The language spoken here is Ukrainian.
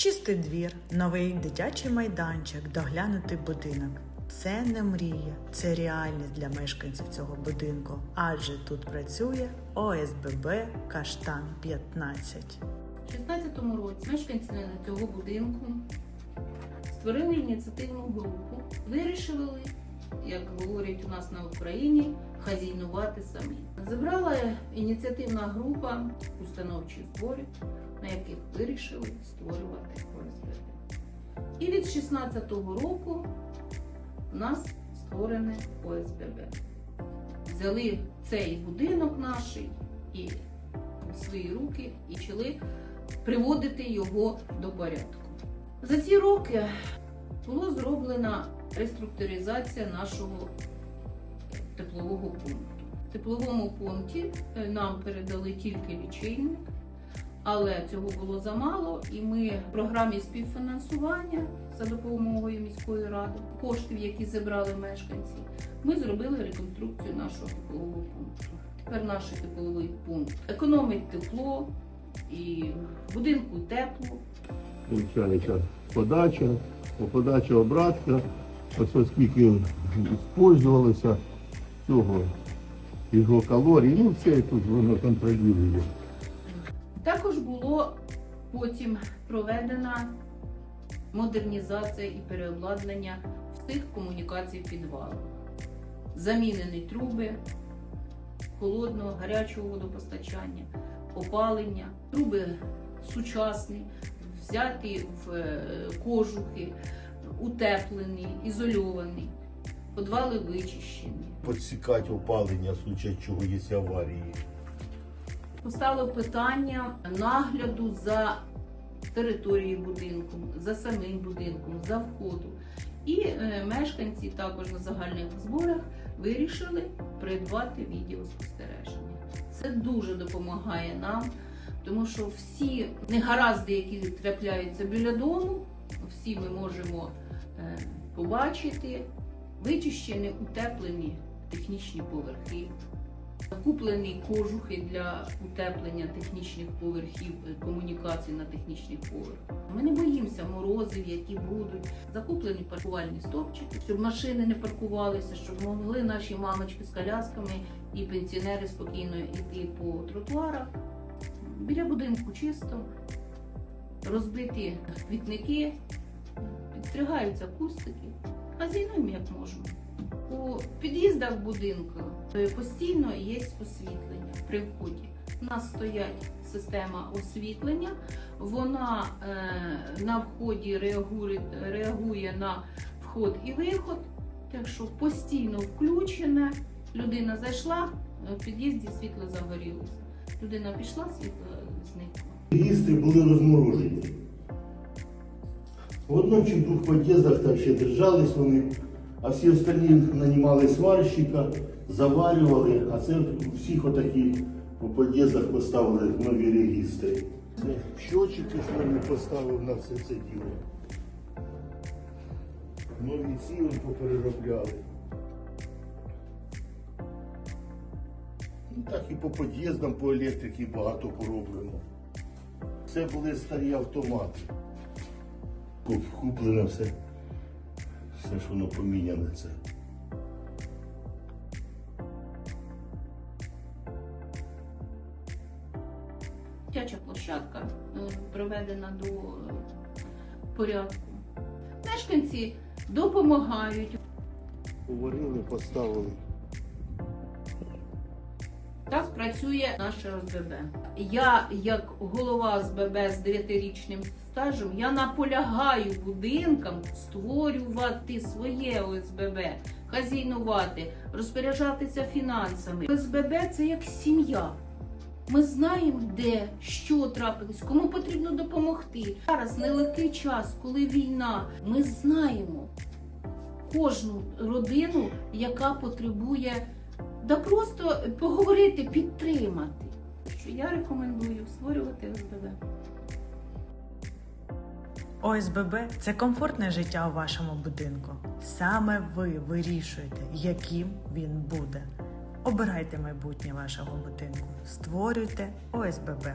Чистий двір, новий дитячий майданчик, доглянутий будинок. Це не мрія, це реальність для мешканців цього будинку, адже тут працює ОСББ Каштан 15. У 2016 році мешканці цього будинку створили ініціативну групу, вирішили, як говорять у нас на Україні, хазійнувати самі. Зібрала ініціативна група установчих зборів, на яких вирішили створювати ОСББ. І від 2016 року у нас створене ОСББ. Взяли цей будинок наш і в свої руки і почали приводити його до порядку. За ці роки було зроблена реструктуризація нашого теплового пункту. В тепловому пункті е, нам передали тільки лічильник, але цього було замало, і ми в програмі співфінансування за допомогою міської ради, коштів, які зібрали мешканці, ми зробили реконструкцію нашого теплового пункту. Тепер наш тепловий пункт економить тепло і будинку тепло. Подача, подача обратка. Ось оскільки використовувалося цього його калорій, ну все тут воно контролює. Також було потім проведена модернізація і переобладнання всіх комунікацій підвалу. Замінені труби холодного, гарячого водопостачання, опалення, труби сучасні, взяті в е, кожухи, утеплені, ізольовані, подвали вичищені. Подсікати опалення, в чого є аварії. Постало питання нагляду за територією будинку, за самим будинком, за входу. І е, мешканці також на загальних зборах вирішили придбати відеоспостереження. Це дуже допомагає нам, тому що всі негаразди, які трапляються біля дому, всі ми можемо побачити вичищені, утеплені технічні поверхи. Закуплені кожухи для утеплення технічних поверхів, е, комунікацій на технічних поверхах. Ми не боїмося морозів, які будуть. Закуплені паркувальні стовпчики, щоб машини не паркувалися, щоб могли наші мамочки з колясками і пенсіонери спокійно йти по тротуарах. Біля будинку чисто, розбиті квітники, підстригаються кустики, а хазяйнуємо як можемо. У під'їздах будинку постійно є освітлення при вході. У нас стоять система освітлення, вона е, на вході реагує, реагує на вход і виход, так що постійно включене. Людина зайшла, е, в під'їзді світло загорілося. Людина пішла, світло зникло. Їсти були розморожені. В одному чи двох під'їздах так ще держались вони, а всі остальні нанімали сварщика, заварювали, а це всіх отакі по під'їздах поставили нові регістри. Щочики, що вони поставив на все це діло. Нові ці он попереробляли. Ну так і по під'їздам, по електриці багато пороблено. Це були старі автомати. Куп- Куплене все. Все ж воно поміняне це. Дитяча площадка е, приведена до е, порядку. Мешканці допомагають. Поварили, поставили. Так працює наше ОСББ. Я, як голова ОСББ з 9-річним стажем, я наполягаю будинкам створювати своє ОСББ, хазійнувати, розпоряджатися фінансами. ОСББ це як сім'я. Ми знаємо, де що трапилось, кому потрібно допомогти. Зараз нелегкий час, коли війна. Ми знаємо кожну родину, яка потребує да просто поговорити, підтримати. Що я рекомендую створювати ОСББ. ОСББ це комфортне життя у вашому будинку. Саме ви вирішуєте, яким він буде. Обирайте майбутнє вашого будинку. Створюйте ОСББ.